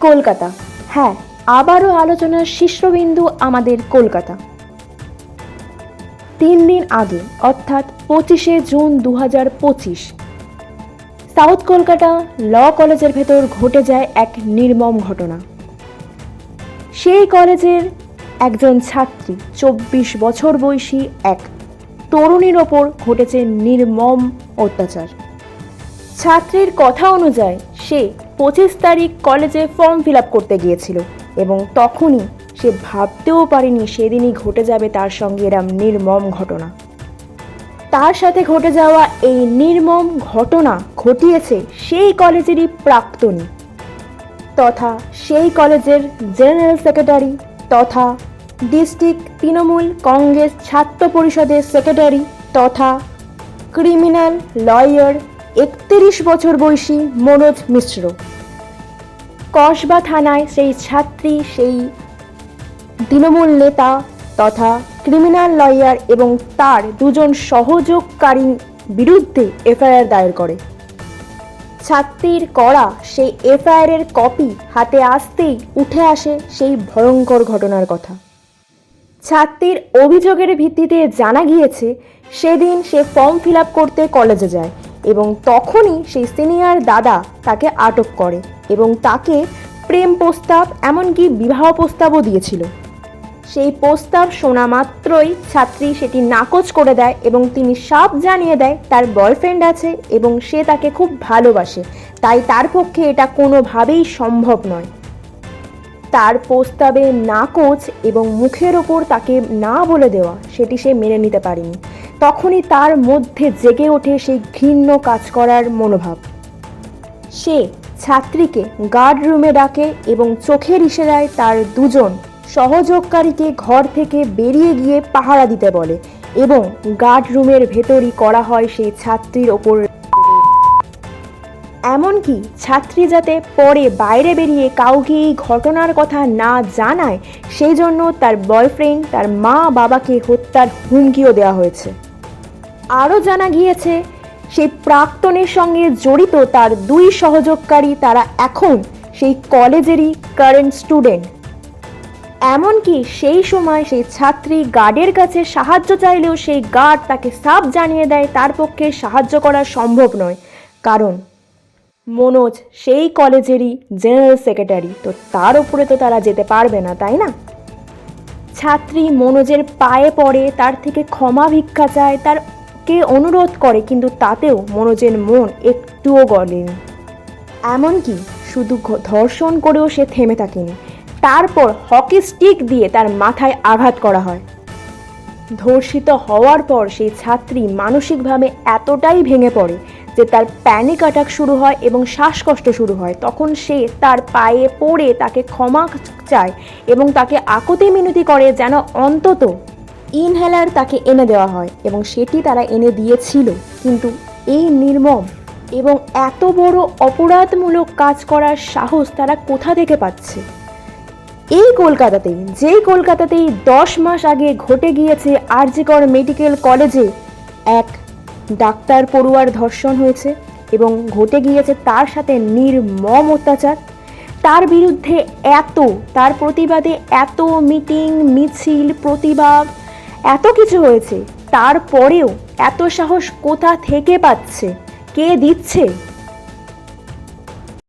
কলকাতা। হ্যাঁ আবারও আলোচনার শীর্ষবিন্দু আমাদের কলকাতা। তিন দিন আগে, অর্থাৎ পঁচিশে জুন দু হাজার পঁচিশ, সাউথ কলকাতা ল কলেজের ভেতর ঘটে যায় এক নির্মম ঘটনা। সেই কলেজের একজন ছাত্রী, চব্বিশ বছর বয়সী এক তরুণীর ওপর ঘটেছে নির্মম অত্যাচার। ছাত্রীর কথা অনুযায়ী সে পঁচিশ তারিখ কলেজে ফর্ম ফিল আপ করতে গিয়েছিল এবং তখনই সে ভাবতেও পারেনি সেদিনই ঘটে যাবে তার সঙ্গে এরম নির্মম ঘটনা। তার সাথে ঘটে যাওয়া এই নির্মম ঘটনা ঘটিয়েছে সেই কলেজেরই প্রাক্তনী। তথা সেই কলেজের জেনারেল সেক্রেটারি তথা ডিস্ট্রিক্ট তৃণমূল কংগ্রেস ছাত্র পরিষদের সেক্রেটারি তথা ক্রিমিনাল লয়ার একত্রিশ বছর বয়সী মনোজ মিশ্র। কসবা থানায় সেই ছাত্রী, সেই তৃণমূল নেতা তথা ক্রিমিনাল লয়ার এবং তার দুজন সহযোগকারীর বিরুদ্ধে এফআইআর দায়ের করে। ছাত্রীর করা সেই এফআইআরের কপি হাতে আসতেই উঠে আসে সেই ভয়ঙ্কর ঘটনার কথা। ছাত্রীর অভিযোগের ভিত্তিতে জানা গিয়েছে, সেদিন সে ফর্ম ফিল করতে কলেজে যায় এবং তখনই সেই সিনিয়র দাদা তাকে আটক করে। এবং তাকে প্রেম প্রস্তাব এমনকি বিবাহ প্রস্তাবও দিয়েছিল। সেই প্রস্তাব শোনা মাত্রই ছাত্রী সেটি নাকচ করে দেয় এবং তিনি সব জানিয়ে দেয় তার বয়ফ্রেন্ড আছে এবং সে তাকে খুব ভালোবাসে। তাই তার পক্ষে এটা কোনোভাবেই সম্ভব নয়। তার প্রস্তাবে নাকচ এবং মুখের ওপর তাকে না বলে দেওয়া, সেটি সে মেনে নিতে পারেনি। তখনই তার মধ্যে জেগে ওঠে সেই ঘৃণ্য কাজ করার মনোভাব। সে ছাত্রীকে গার্ড রুমে ডাকে এবং চোখের ইশারায় তার দুজন সহযোগকারীকে ঘর থেকে বেরিয়ে গিয়ে পাহারা দিতে বলে এবং গার্ড রুমের ভেতরই করা হয় সেই ছাত্রীর ওপর। এমনকি ছাত্রী যাতে পরে বাইরে বেরিয়ে কাউকে এই ঘটনার কথা না জানায়, সেই জন্য তার বয়ফ্রেন্ড তার মা বাবাকে হত্যার হুমকিও দেওয়া হয়েছে। আরও জানা গিয়েছে সেই প্রাক্তনের সঙ্গে জড়িত তার দুই সহযোগকারী তারা এখন সেই কলেজেরই কারেন্ট স্টুডেন্ট এমনকি সেই সময় সেই ছাত্রী গার্ডের কাছে সাহায্য চাইলেও সেই গার্ড তাকে সাপ জানিয়ে দেয়, তার পক্ষে সাহায্য করা সম্ভব নয়। কারণ মনোজ সেই কলেজেরই জেনারেল সেক্রেটারি তো তার উপরে তো তারা যেতে পারবে না, তাই না? ছাত্রী মনোজের পায়ে পড়ে, তার থেকে ক্ষমা ভিক্ষা চায়, তার কে অনুরোধ করে, কিন্তু তাতেও মনোজের মন একটুও গলেনি এমনকি শুধু ধর্ষণ করেও সে থেমে থাকেনি। তারপর হকি স্টিক দিয়ে তার মাথায় আঘাত করা হয়। ধর্ষিত হওয়ার পর সেই ছাত্রী মানসিকভাবে এতটাই ভেঙে পড়ে যে তার প্যানিক অ্যাটাক শুরু হয় এবং শ্বাসকষ্ট শুরু হয়। তখন সে তার পায়ে পড়ে তাকে ক্ষমা চায় এবং তাকে আকতে মিনতি করে যেন অন্তত ইনহেলার তাকে এনে দেওয়া হয় এবং সেটি তারা এনে দিয়েছিল। কিন্তু এই নির্মম এবং এত বড় অপরাধমূলক কাজ করার সাহস তারা কোথা থেকে পাচ্ছে? এই কলকাতাতেই, যেই কলকাতাতেই দশ মাস আগে ঘটে গিয়েছে আরজিকর মেডিকেল কলেজে এক ডাক্তার পড়ুয়ার ধর্ষণ হয়েছে এবং ঘটে গিয়েছে তার সাথে নির্মম অত্যাচার। তার বিরুদ্ধে এত, তার প্রতিবাদে এত মিটিং, মিছিল, প্রতিবাদ এত কিছু হয়েছে তারপরেও এত সাহস কোথা থেকে পাচ্ছে? কে দিচ্ছে?